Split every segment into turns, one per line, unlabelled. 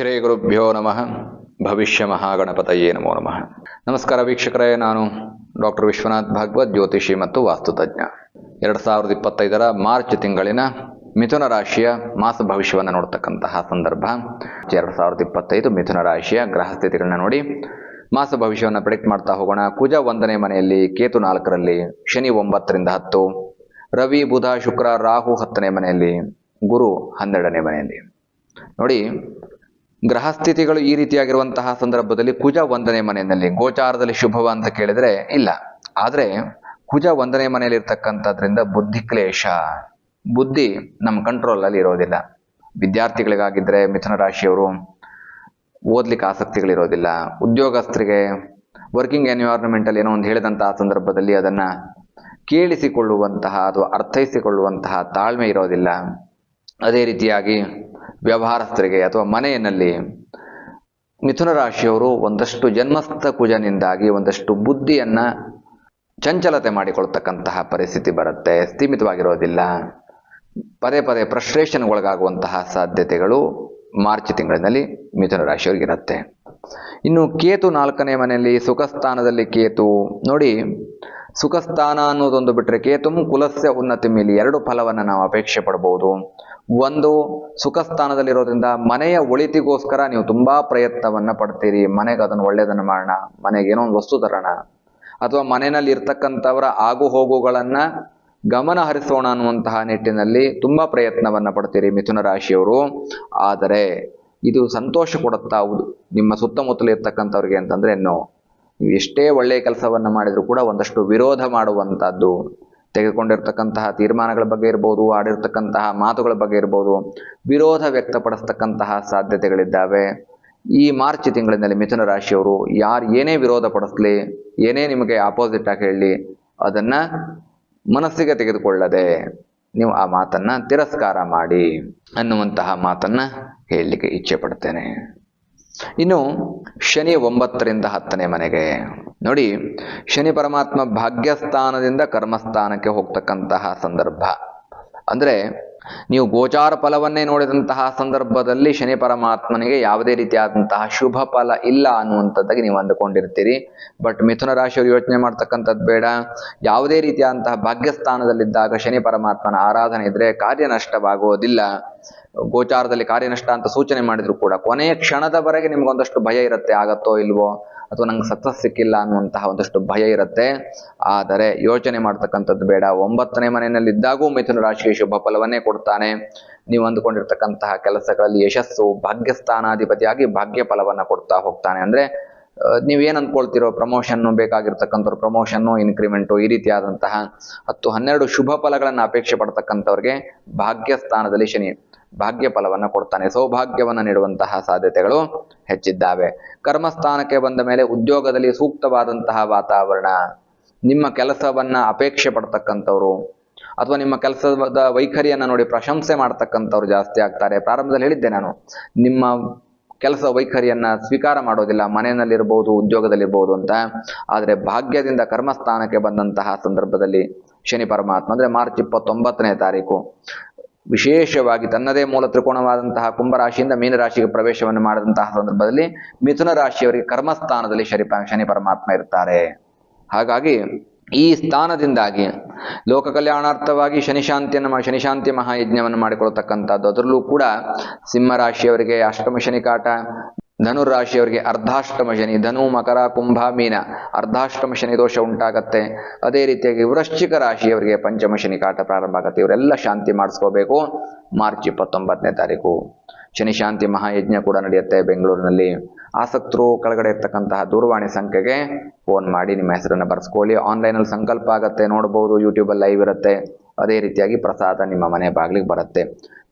ಶ್ರೀ ಗುರುಭ್ಯೋ ನಮಃ. ಭವಿಷ್ಯ ಮಹಾಗಣಪತಯೇ ನಮೋ ನಮಃ. ನಮಸ್ಕಾರ ವೀಕ್ಷಕರೇ, ನಾನು ಡಾಕ್ಟರ್ ವಿಶ್ವನಾಥ್ ಭಾಗವತ್ ಜ್ಯೋತಿಷಿ ಮತ್ತು ವಾಸ್ತುತಜ್ಞ ಎರಡು ಸಾವಿರದ ಇಪ್ಪತ್ತೈದರ ಮಾರ್ಚ್ ತಿಂಗಳಿನ ಮಿಥುನ ರಾಶಿಯ ಮಾಸ ಭವಿಷ್ಯವನ್ನು ನೋಡ್ತಕ್ಕಂತಹ ಸಂದರ್ಭ. ಎರಡು ಸಾವಿರದ ಇಪ್ಪತ್ತೈದು ಮಿಥುನ ರಾಶಿಯ ಗ್ರಹ ಸ್ಥಿತಿಗಳನ್ನ ನೋಡಿ ಮಾಸ ಭವಿಷ್ಯವನ್ನು ಪ್ರಿಡಿಕ್ಟ್ ಮಾಡ್ತಾ ಹೋಗೋಣ. ಕುಜ ಒಂದನೇ ಮನೆಯಲ್ಲಿ ಕೇತು ನಾಲ್ಕರಲ್ಲಿ ಶನಿ ಒಂಬತ್ತರಿಂದ ಹತ್ತು, ರವಿ, ಬುಧ, ಶುಕ್ರ, ರಾಹು ಹತ್ತನೇ ಮನೆಯಲ್ಲಿ ಗುರು ಹನ್ನೆರಡನೇ ಮನೆಯಲ್ಲಿ. ನೋಡಿ ಗ್ರಹ ಸ್ಥಿತಿಗಳು ಈ ರೀತಿಯಾಗಿರುವಂತಹ ಸಂದರ್ಭದಲ್ಲಿ ಕುಜ ಒಂದನೇ ಮನೆಯಲ್ಲಿ, ಗೋಚಾರದಲ್ಲಿ ಶುಭವ ಅಂತ ಕೇಳಿದ್ರೆ ಇಲ್ಲ. ಆದ್ರೆ ಕುಜ ಒಂದನೇ ಮನೆಯಲ್ಲಿ ಇರ್ತಕ್ಕಂಥದ್ರಿಂದ ಬುದ್ಧಿ ಕ್ಲೇಶ. ಬುದ್ಧಿ ನಮ್ಮ ಕಂಟ್ರೋಲ್ ಅಲ್ಲಿ ಇರೋದಿಲ್ಲ. ವಿದ್ಯಾರ್ಥಿಗಳಿಗಾಗಿದ್ರೆ ಮಿಥುನ ರಾಶಿಯವರು ಓದ್ಲಿಕ್ಕೆ ಆಸಕ್ತಿಗಳಿರೋದಿಲ್ಲ. ಉದ್ಯೋಗಸ್ಥರಿಗೆ ವರ್ಕಿಂಗ್ ಎನ್ವಿರಾನ್ಮೆಂಟ್ ಅಲ್ಲಿ ಏನೋ ಒಂದು ಹೇಳಿದಂತಹ ಸಂದರ್ಭದಲ್ಲಿ ಅದನ್ನ ಕೇಳಿಸಿಕೊಳ್ಳುವಂತಹ ಅಥವಾ ಅರ್ಥೈಸಿಕೊಳ್ಳುವಂತಹ ತಾಳ್ಮೆ ಇರೋದಿಲ್ಲ. ಅದೇ ರೀತಿಯಾಗಿ ವ್ಯವಹಾರಸ್ಥರಿಗೆ ಅಥವಾ ಮನೆಯಲ್ಲಿ ಮಿಥುನ ರಾಶಿಯವರು ಒಂದಷ್ಟು ಜನ್ಮಸ್ಥ ಕುಜನಿಂದಾಗಿ ಒಂದಷ್ಟು ಬುದ್ಧಿಯನ್ನ ಚಂಚಲತೆ ಮಾಡಿಕೊಳ್ತಕ್ಕಂತಹ ಪರಿಸ್ಥಿತಿ ಬರುತ್ತೆ. ಸ್ಥೀಮಿತವಾಗಿರೋದಿಲ್ಲ ಪದೇ ಪದೇ ಫ್ರಸ್ಟ್ರೇಷನ್ಗೊಳಗಾಗುವಂತಹ ಸಾಧ್ಯತೆಗಳು ಮಾರ್ಚ್ ತಿಂಗಳಿನಲ್ಲಿ ಮಿಥುನ ರಾಶಿಯವರಿಗಿರುತ್ತೆ ಇನ್ನು ಕೇತು ನಾಲ್ಕನೇ ಮನೆಯಲ್ಲಿ ಸುಖಸ್ಥಾನದಲ್ಲಿ ಕೇತು, ನೋಡಿ, ಸುಖಸ್ಥಾನ ಅನ್ನೋದೊಂದು ಬಿಟ್ಟರೆ ಕೇತು ಕುಲಸ್ಯ ಉನ್ನತಿ ಮೇಲೆ ಎರಡು ಫಲವನ್ನು ನಾವು ಅಪೇಕ್ಷೆ ಪಡಬಹುದು ಒಂದು ಸುಖ ಸ್ಥಾನದಲ್ಲಿರೋದ್ರಿಂದ ಮನೆಯ ಒಳಿತಿಗೋಸ್ಕರ ನೀವು ತುಂಬಾ ಪ್ರಯತ್ನವನ್ನ ಪಡ್ತೀರಿ. ಮನೆಗೆ ಅದನ್ನು ಒಳ್ಳೇದನ್ನು ಮಾಡೋಣ. ಮನೆಗೆ ಏನೋ ಒಂದು ವಸ್ತು ತರೋಣ. ಅಥವಾ ಮನೆಯಲ್ಲಿ ಇರ್ತಕ್ಕಂಥವರ ಆಗು ಹೋಗುಗಳನ್ನ ಗಮನ ಹರಿಸೋಣ ಅನ್ನುವಂತಹ ನಿಟ್ಟಿನಲ್ಲಿ ತುಂಬಾ ಪ್ರಯತ್ನವನ್ನ ಪಡ್ತೀರಿ ಮಿಥುನ ರಾಶಿಯವರು. ಆದರೆ ಇದು ಸಂತೋಷ ಕೊಡುತ್ತಾ ನಿಮ್ಮ ಸುತ್ತಮುತ್ತಲು ಇರ್ತಕ್ಕಂಥವ್ರಿಗೆ ಅಂತಂದ್ರೆ ನೋ ನೀವು ಎಷ್ಟೇ ಒಳ್ಳೆಯ ಕೆಲಸವನ್ನ ಮಾಡಿದ್ರು ಕೂಡ ಒಂದಷ್ಟು ವಿರೋಧ ಮಾಡುವಂತಹದ್ದು. ತೆಗೆದುಕೊಂಡಿರ್ತಕ್ಕಂತಹ ತೀರ್ಮಾನಗಳ ಬಗ್ಗೆ ಇರ್ಬೋದು, ಆಡಿರ್ತಕ್ಕಂತಹ ಮಾತುಗಳ ಬಗ್ಗೆ ಇರ್ಬೋದು, ವಿರೋಧ ವ್ಯಕ್ತಪಡಿಸ್ತಕ್ಕಂತಹ ಸಾಧ್ಯತೆಗಳಿದ್ದಾವೆ. ಈ ಮಾರ್ಚ್ ತಿಂಗಳಿನಲ್ಲಿ ಮಿಥುನ ರಾಶಿಯವರು ಯಾರು ಏನೇ ವಿರೋಧ ಪಡಿಸ್ಲಿ, ಏನೇ ನಿಮಗೆ ಆಪೋಸಿಟ್ ಆಗಿ ಹೇಳಲಿ ಅದನ್ನ ಮನಸ್ಸಿಗೆ ತೆಗೆದುಕೊಳ್ಳದೆ ನೀವು ಆ ಮಾತನ್ನ ತಿರಸ್ಕಾರ ಮಾಡಿ ಅನ್ನುವಂತಹ ಮಾತನ್ನ ಹೇಳಲಿಕ್ಕೆ ಇಚ್ಛೆ ಪಡ್ತೇನೆ. ಇನ್ನು ಶನಿ ಒಂಬತ್ತರಿಂದ ಹತ್ತನೇ ಮನೆಗೆ. ನೋಡಿ, ಶನಿ ಪರಮಾತ್ಮ ಭಾಗ್ಯಸ್ಥಾನದಿಂದ ಕರ್ಮಸ್ಥಾನಕ್ಕೆ ಹೋಗ್ತಕ್ಕಂತಹ ಸಂದರ್ಭ. ಅಂದ್ರೆ, ನೀವು ಗೋಚಾರ ಫಲವನ್ನೇ ನೋಡಿದಂತಹ ಸಂದರ್ಭದಲ್ಲಿ ಶನಿ ಪರಮಾತ್ಮನಿಗೆ ಯಾವುದೇ ರೀತಿಯಾದಂತಹ ಶುಭ ಫಲ ಇಲ್ಲ ಅನ್ನುವಂಥದ್ದಾಗಿ ನೀವು ಅಂದುಕೊಂಡಿರ್ತೀರಿ. ಬಟ್ ಮಿಥುನ ರಾಶಿಯವರು ಯೋಚನೆ ಮಾಡ್ತಕ್ಕಂಥದ್ದು ಬೇಡ. ಯಾವುದೇ ರೀತಿಯಾದಂತಹ ಭಾಗ್ಯಸ್ಥಾನದಲ್ಲಿದ್ದಾಗ ಶನಿ ಪರಮಾತ್ಮನ ಆರಾಧನೆ ಇದ್ರೆ ಕಾರ್ಯ ನಷ್ಟವಾಗುವುದಿಲ್ಲ ಗೋಚಾರದಲ್ಲಿ ಕಾರ್ಯನಷ್ಟ ಅಂತ ಸೂಚನೆ ಮಾಡಿದ್ರು ಕೂಡ. ಕೊನೆಯ ಕ್ಷಣದವರೆಗೆ ನಿಮ್ಗೊಂದಷ್ಟು ಭಯ ಇರುತ್ತೆ, ಆಗತ್ತೋ ಇಲ್ವೋ? ಅಥವಾ ನಂಗೆ ಸಕ್ಸಸ್ ಸಿಕ್ಕಿಲ್ಲ ಅನ್ನುವಂತಹ ಒಂದಷ್ಟು ಭಯ ಇರುತ್ತೆ. ಆದರೆ ಯೋಚನೆ ಮಾಡ್ತಕ್ಕಂಥದ್ದು ಬೇಡ. ಒಂಬತ್ತನೇ ಮನೆಯಲ್ಲಿ ಇದ್ದಾಗೂ ಮಿಥುನ ರಾಶಿಗೆ ಶುಭ ಫಲವನ್ನೇ ಕೊಡ್ತಾನೆ. ನೀವು ಅಂದುಕೊಂಡಿರ್ತಕ್ಕಂತಹ ಕೆಲಸಗಳಲ್ಲಿ ಯಶಸ್ಸು, ಭಾಗ್ಯಸ್ಥಾನಾಧಿಪತಿಯಾಗಿ ಭಾಗ್ಯ ಫಲವನ್ನ ಕೊಡ್ತಾ ಹೋಗ್ತಾನೆ. ಅಂದ್ರೆ ನೀವೇನ್ ಅಂದ್ಕೊಳ್ತಿರೋ ಪ್ರಮೋಷನ್ ಬೇಕಾಗಿರ್ತಕ್ಕಂಥವ್ರು ಪ್ರಮೋಷನ್ನು ಇನ್ಕ್ರಿಮೆಂಟು ಈ ರೀತಿಯಾದಂತಹ ಹತ್ತು ಹನ್ನೆರಡು ಶುಭ ಫಲಗಳನ್ನು ಅಪೇಕ್ಷೆ ಪಡ್ತಕ್ಕಂಥವ್ರಿಗೆ ಭಾಗ್ಯ ಸ್ಥಾನದಲ್ಲಿ ಶನಿ ಭಾಗ್ಯ ಫಲವನ್ನು ಕೊಡ್ತಾನೆ. ಸೌಭಾಗ್ಯವನ್ನು ನೀಡುವಂತಹ ಸಾಧ್ಯತೆಗಳು ಹೆಚ್ಚಿದ್ದಾವೆ. ಕರ್ಮಸ್ಥಾನಕ್ಕೆ ಬಂದ ಮೇಲೆ ಉದ್ಯೋಗದಲ್ಲಿ ಸೂಕ್ತವಾದಂತಹ ವಾತಾವರಣ, ನಿಮ್ಮ ಕೆಲಸವನ್ನ ಅಪೇಕ್ಷೆ ಪಡ್ತಕ್ಕಂಥವ್ರು ಅಥವಾ ನಿಮ್ಮ ಕೆಲಸದ ವೈಖರಿಯನ್ನು ನೋಡಿ ಪ್ರಶಂಸೆ ಮಾಡ್ತಕ್ಕಂಥವ್ರು ಜಾಸ್ತಿ ಆಗ್ತಾರೆ. ಪ್ರಾರಂಭದಲ್ಲಿ ಹೇಳಿದ್ದೆ ನಾನು, ನಿಮ್ಮ ಕೆಲಸ ವೈಖರಿಯನ್ನ ಸ್ವೀಕಾರ ಮಾಡೋದಿಲ್ಲ ಮನೆಯಲ್ಲಿರ್ಬೋದು ಉದ್ಯೋಗದಲ್ಲಿರ್ಬೋದು ಅಂತ. ಆದರೆ ಭಾಗ್ಯದಿಂದ ಕರ್ಮಸ್ಥಾನಕ್ಕೆ ಬಂದಂತಹ ಸಂದರ್ಭದಲ್ಲಿ ಶನಿ ಪರಮಾತ್ಮ, ಅಂದ್ರೆ ಮಾರ್ಚ್ ಇಪ್ಪತ್ತೊಂಬತ್ತನೇ ತಾರೀಕು, ವಿಶೇಷವಾಗಿ ತನ್ನದೇ ಮೂಲ ತ್ರಿಕೋಣವಾದಂತಹ ಕುಂಭರಾಶಿಯಿಂದ ಮೀನರಾಶಿಗೆ ಪ್ರವೇಶವನ್ನು ಮಾಡಿದಂತಹ ಸಂದರ್ಭದಲ್ಲಿ ಮಿಥುನ ರಾಶಿಯವರಿಗೆ ಕರ್ಮಸ್ಥಾನದಲ್ಲಿ ಶನಿ ಶನಿ ಪರಮಾತ್ಮ ಇರ್ತಾರೆ. ಹಾಗಾಗಿ ಈ ಸ್ಥಾನದಿಂದಾಗಿ ಲೋಕ ಕಲ್ಯಾಣಾರ್ಥವಾಗಿ ಶನಿಶಾಂತಿಯನ್ನು ಶನಿಶಾಂತಿ ಮಹಾಯಜ್ಞವನ್ನು ಮಾಡಿಕೊಳ್ತಕ್ಕಂಥದ್ದು ಅದರಲ್ಲೂ ಕೂಡ ಸಿಂಹರಾಶಿಯವರಿಗೆ ಅಷ್ಟಮ ಶನಿ ಕಾಟ ಧನುರಾಶಿಯವರಿಗೆ ಅರ್ಧಾಷ್ಟಮ ಶನಿ, ಧನು, ಮಕರ, ಕುಂಭ, ಮೀನ, ಅರ್ಧಾಷ್ಟಮ ಶನಿ ದೋಷ ಉಂಟಾಗತ್ತೆ. ಅದೇ ರೀತಿಯಾಗಿ ವೃಶ್ಚಿಕ ರಾಶಿಯವರಿಗೆ ಪಂಚಮ ಶನಿ ಕಾಟ ಪ್ರಾರಂಭ ಆಗುತ್ತೆ. ಇವರೆಲ್ಲ ಶಾಂತಿ ಮಾಡಿಸ್ಕೋಬೇಕು ಮಾರ್ಚ್ ಇಪ್ಪತ್ತೊಂಬತ್ತನೇ ತಾರೀಕು. ಶನಿ ಶಾಂತಿ ಮಹಾಯಜ್ಞ ಕೂಡ ನಡೆಯುತ್ತೆ ಬೆಂಗಳೂರಿನಲ್ಲಿ. ಆಸಕ್ತರು ಕೆಳಗಡೆ ಇರ್ತಕ್ಕಂತಹ ದೂರವಾಣಿ ಸಂಖ್ಯೆಗೆ ಫೋನ್ ಮಾಡಿ, ನಿಮ್ಮ ಹೆಸರನ್ನು ಬರೆಸ್ಕೊಳ್ಳಿ. ಆನ್ಲೈನಲ್ಲಿ ಸಂಕಲ್ಪ ಆಗತ್ತೆ, ನೋಡ್ಬೋದು ಯೂಟ್ಯೂಬಲ್ಲಿ ಲೈವ್ ಇರುತ್ತೆ. ಅದೇ ರೀತಿಯಾಗಿ ಪ್ರಸಾದ ನಿಮ್ಮ ಮನೆ ಬಾಗಿಲಿಗೆ ಬರುತ್ತೆ.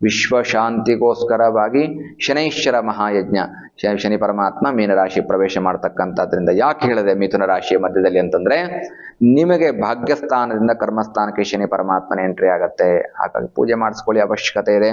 ವಿಶ್ವಶಾಂತಿಗೋಸ್ಕರವಾಗಿ ಶನೈಶ್ವರ ಮಹಾಯಜ್ಞ. ಶನಿ ಪರಮಾತ್ಮ ಮೀನರಾಶಿ ಪ್ರವೇಶ ಮಾಡ್ತಕ್ಕಂಥದ್ರಿಂದ ಯಾಕೆ ಹೇಳಿದೆ ಮಿಥುನ ರಾಶಿಯ ಮಧ್ಯದಲ್ಲಿ ಅಂತಂದ್ರೆ ನಿಮಗೆ ಭಾಗ್ಯಸ್ಥಾನದಿಂದ ಕರ್ಮಸ್ಥಾನಕ್ಕೆ ಶನಿ ಪರಮಾತ್ಮನ ಎಂಟ್ರಿ ಆಗತ್ತೆ. ಹಾಗಾಗಿ ಪೂಜೆ ಮಾಡಿಸ್ಕೊಳ್ಳಿ ಅವಶ್ಯಕತೆ ಇದೆ.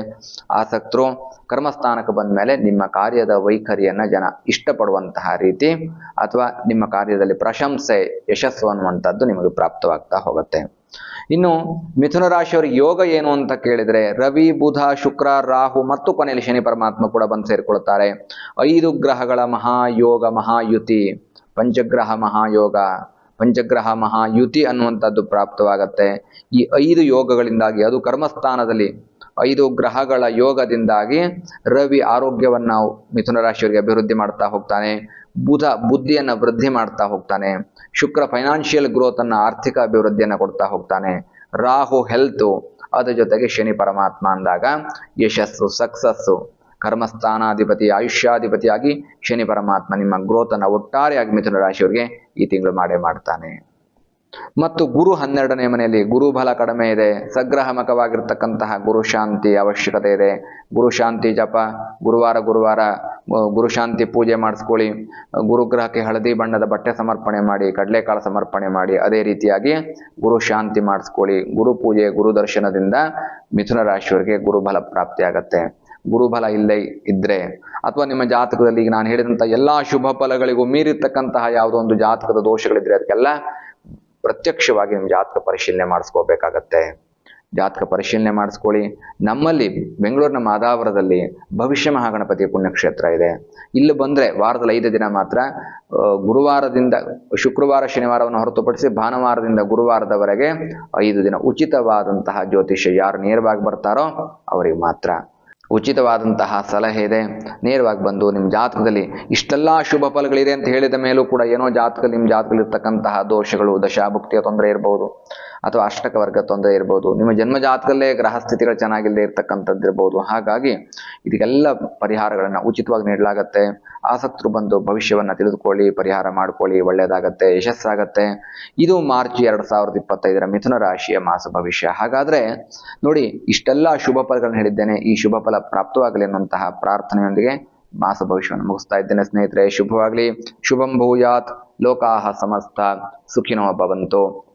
ಆಸಕ್ತರು ಕರ್ಮಸ್ಥಾನಕ್ಕೆ ಬಂದ ಮೇಲೆ ನಿಮ್ಮ ಕಾರ್ಯದ ವೈಖರಿಯನ್ನ ಜನ ಇಷ್ಟಪಡುವಂತಹ ರೀತಿ ಅಥವಾ ನಿಮ್ಮ ಕಾರ್ಯದಲ್ಲಿ ಪ್ರಶಂಸೆ, ಯಶಸ್ಸು ಅನ್ನುವಂಥದ್ದು ನಿಮಗೆ ಪ್ರಾಪ್ತವಾಗ್ತಾ ಹೋಗುತ್ತೆ. ಇನ್ನು ಮಿಥುನ ರಾಶಿಯವರಿಗೆ ಯೋಗ ಏನು ಅಂತ ಕೇಳಿದರೆ ರವಿ, ಬುಧ, ಶುಕ್ರ, ರಾಹು ಮತ್ತು ಕೊನೆಯಲ್ಲಿ ಶನಿ ಪರಮಾತ್ಮ ಕೂಡ ಬಂದು ಸೇರಿಕೊಳ್ಳುತ್ತಾರೆ. ಐದು ಗ್ರಹಗಳ ಮಹಾಯೋಗ, ಮಹಾಯುತಿ, ಪಂಚಗ್ರಹ ಮಹಾಯೋಗ. ಪಂಚಗ್ರಹ ಮಹಾಯುತಿ ಅನ್ನುವಂಥದ್ದು ಪ್ರಾಪ್ತವಾಗತ್ತೆ. ಈ ಐದು ಯೋಗಗಳಿಂದಾಗಿ, ಅದು ಕರ್ಮಸ್ಥಾನದಲ್ಲಿ ಐದು ಗ್ರಹಗಳ ಯೋಗದಿಂದಾಗಿ ರವಿ ಆರೋಗ್ಯವನ್ನು ಮಿಥುನ ರಾಶಿಯವರಿಗೆ ಅಭಿವೃದ್ಧಿ ಮಾಡ್ತಾ ಹೋಗ್ತಾನೆ. ಬುಧ ಬುದ್ಧಿಯನ್ನು ವೃದ್ಧಿ ಮಾಡ್ತಾ ಹೋಗ್ತಾನೆ. ಶುಕ್ರ ಫೈನಾನ್ಷಿಯಲ್ ಗ್ರೋತ್ ಅನ್ನ ಆರ್ಥಿಕ ಅಭಿವೃದ್ಧಿಯನ್ನು ಕೊಡ್ತಾ ಹೋಗ್ತಾನೆ. ರಾಹು ಹೆಲ್ತು, ಅದ್ರ ಜೊತೆಗೆ ಶನಿ ಪರಮಾತ್ಮ ಅಂದಾಗ ಯಶಸ್ಸು, ಸಕ್ಸಸ್ಸು. ಕರ್ಮಸ್ಥಾನಾಧಿಪತಿ, ಆಯುಷ್ಯಾಧಿಪತಿಯಾಗಿ ಶನಿ ಪರಮಾತ್ಮ ನಿಮ್ಮ ಗ್ರೋತನ್ನು ಒಟ್ಟಾರೆಯಾಗಿ ಮಿಥುನ ರಾಶಿಯವರಿಗೆ ಈ ತಿಂಗಳು ಮಾಡೇ ಮಾಡ್ತಾನೆ. ಮತ್ತು ಗುರು ಹನ್ನೆರಡನೇ ಮನೆಯಲ್ಲಿ ಗುರು ಬಲ ಕಡಿಮೆ ಇದೆ. ಸಗ್ರಹಮಕವಾಗಿರ್ತಕ್ಕಂತಹ ಗುರು ಶಾಂತಿ ಅವಶ್ಯಕತೆ ಇದೆ. ಗುರು ಶಾಂತಿ ಜಪ, ಗುರುವಾರ ಗುರುವಾರ ಗುರು ಶಾಂತಿ ಪೂಜೆ ಮಾಡಿಸ್ಕೊಳ್ಳಿ. ಗುರುಗ್ರಹಕ್ಕೆ ಹಳದಿ ಬಣ್ಣದ ಬಟ್ಟೆ ಸಮರ್ಪಣೆ ಮಾಡಿ, ಕಡಲೆಕಾಳು ಸಮರ್ಪಣೆ ಮಾಡಿ, ಅದೇ ರೀತಿಯಾಗಿ ಗುರು ಶಾಂತಿ ಮಾಡಿಸ್ಕೊಳ್ಳಿ. ಗುರು ಪೂಜೆ, ಗುರು ದರ್ಶನದಿಂದ ಮಿಥುನ ರಾಶಿಯವರಿಗೆ ಗುರುಬಲ ಪ್ರಾಪ್ತಿ ಆಗತ್ತೆ ಗುರುಬಲ ಇಲ್ಲೇ ಇದ್ರೆ ಅಥವಾ ನಿಮ್ಮ ಜಾತಕದಲ್ಲಿ ಈಗ ನಾನು ಹೇಳಿದಂಥ ಎಲ್ಲಾ ಶುಭ ಫಲಗಳಿಗೂ ಮೀರಿರ್ತಕ್ಕಂತಹ ಯಾವುದೋ ಒಂದು ಜಾತಕದ ದೋಷಗಳಿದ್ರೆ ಅದಕ್ಕೆಲ್ಲ ಪ್ರತ್ಯಕ್ಷವಾಗಿ ನಿಮ್ಮ ಜಾತಕ ಪರಿಶೀಲನೆ ಮಾಡಿಸ್ಕೋಬೇಕಾಗತ್ತೆ. ಜಾತಕ ಪರಿಶೀಲನೆ ಮಾಡಿಸ್ಕೊಳ್ಳಿ. ನಮ್ಮಲ್ಲಿ ಬೆಂಗಳೂರಿನ ಮಾದಾವರದಲ್ಲಿ ಭವಿಷ್ಯ ಮಹಾಗಣಪತಿ ಪುಣ್ಯಕ್ಷೇತ್ರ ಇದೆ. ಇಲ್ಲಿ ಬಂದ್ರೆ ವಾರದಲ್ಲಿ ಐದು ದಿನ ಮಾತ್ರ ಗುರುವಾರದಿಂದ ಶುಕ್ರವಾರ ಶನಿವಾರವನ್ನು ಹೊರತುಪಡಿಸಿ ಭಾನುವಾರದಿಂದ ಗುರುವಾರದವರೆಗೆ ಐದು ದಿನ ಉಚಿತವಾದಂತಹ ಜ್ಯೋತಿಷ್ಯ ಯಾರು ನೇರವಾಗಿ ಬರ್ತಾರೋ ಅವರಿಗೆ ಮಾತ್ರ. ಉಚಿತವಾದಂತಹ ಸಲಹೆ ಇದೆ. ನೇರವಾಗಿ ಬಂದು ನಿಮ್ಮ ಜಾತಕದಲ್ಲಿ ಇಷ್ಟೆಲ್ಲ ಶುಭ ಫಲಗಳಿದೆ ಅಂತ ಹೇಳಿದ ಮೇಲೂ ಕೂಡ ಏನೋ ಜಾತಕ ನಿಮ್ಮ ಜಾತಕದಲ್ಲಿ ಇರ್ತಕ್ಕಂತಹ ದೋಷಗಳು, ದಶಾಭುಕ್ತಿಯ ತೊಂದರೆ ಇರಬಹುದು ಅಥವಾ ಅಷ್ಟಕ ವರ್ಗ ತೊಂದರೆ ಇರ್ಬೋದು. ನಿಮ್ಮ ಜನ್ಮ ಜಾತಕಲ್ಲೇ ಗ್ರಹ ಸ್ಥಿತಿಗಳು ಚೆನ್ನಾಗಿಲ್ಲದೆ ಇರ್ತಕ್ಕಂಥದ್ದು ಇರಬಹುದು ಹಾಗಾಗಿ ಇದಕ್ಕೆಲ್ಲ ಪರಿಹಾರಗಳನ್ನು ಉಚಿತವಾಗಿ ನೀಡಲಾಗತ್ತೆ. ಆಸಕ್ತರು ಬಂದು ಭವಿಷ್ಯವನ್ನು ತಿಳಿದುಕೊಳ್ಳಿ, ಪರಿಹಾರ ಮಾಡಿಕೊಳ್ಳಿ, ಒಳ್ಳೆಯದಾಗತ್ತೆ, ಯಶಸ್ಸಾಗತ್ತೆ. ಇದು ಮಾರ್ಚ್ ಎರಡು ಸಾವಿರದ ಇಪ್ಪತ್ತೈದರ ಮಿಥುನ ರಾಶಿಯ ಮಾಸ ಭವಿಷ್ಯ. ಹಾಗಾದರೆ ನೋಡಿ, ಇಷ್ಟೆಲ್ಲ ಶುಭ ಫಲಗಳನ್ನು ಹೇಳಿದ್ದೇನೆ. ಈ ಶುಭ ಫಲ ಪ್ರಾಪ್ತವಾಗಲಿ ಅನ್ನುವಂತಹ ಪ್ರಾರ್ಥನೆಯೊಂದಿಗೆ ಮಾಸ ಭವಿಷ್ಯವನ್ನು ಮುಗಿಸ್ತಾ ಇದ್ದೇನೆ ಸ್ನೇಹಿತರೆ. ಶುಭವಾಗಲಿ. ಶುಭಂ ಭೂಯಾತ್. ಲೋಕಾಹ ಸಮಸ್ತ. ಸುಖಿನೋ ಭವಂತು.